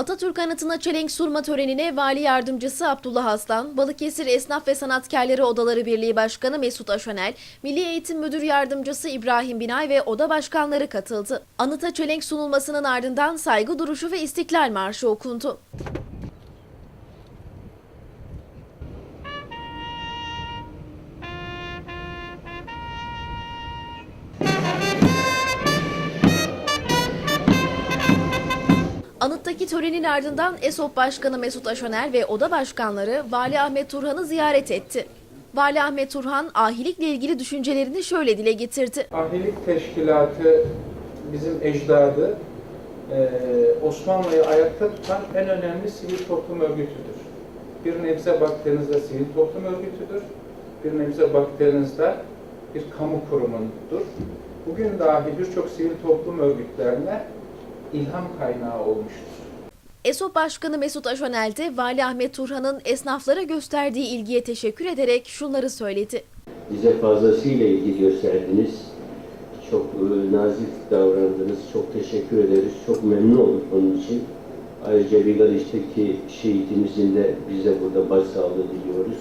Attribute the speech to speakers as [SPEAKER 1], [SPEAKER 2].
[SPEAKER 1] Atatürk Anıtı'na çelenk surma törenine Vali Yardımcısı Abdullah Aslan, Balıkesir Esnaf ve Sanatkarları Odaları Birliği Başkanı Mesut Aşönel, Milli Eğitim Müdür Yardımcısı İbrahim Binay ve oda başkanları katıldı. Anıta çelenk sunulmasının ardından saygı duruşu ve istiklal marşı okundu. Anıttaki törenin ardından ESOP Başkanı Mesut Aşöner ve oda başkanları Vali Ahmet Turhan'ı ziyaret etti. Vali Ahmet Turhan ahilikle ilgili düşüncelerini şöyle dile getirdi.
[SPEAKER 2] Ahilik Teşkilatı bizim ecdadı eee, Osmanlı'yı ayakta tutan en önemli sivil toplum örgütüdür. Bir nebze baktığınızda sivil toplum örgütüdür. Bir nebze baktığınızda bir kamu kurumundur. Bugün dahi birçok sivil toplum örgütlerine ilham kaynağı olmuştur.
[SPEAKER 1] ESOP Başkanı Mesut Aşöner de Vali Ahmet Turhan'ın esnaflara gösterdiği ilgiye teşekkür ederek şunları söyledi.
[SPEAKER 3] Bize fazlasıyla ilgi gösterdiniz. Çok e, nazik davrandınız. Çok teşekkür ederiz. Çok memnun olduk bunun için. Ayrıca Bigaliş'teki şehitimizin de biz de burada başsağlığı diliyoruz.